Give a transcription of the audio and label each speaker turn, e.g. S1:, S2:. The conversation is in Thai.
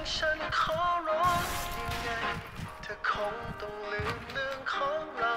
S1: งฉันขอร้องยังไงเธอคงต้องลืมเรื่องของเรา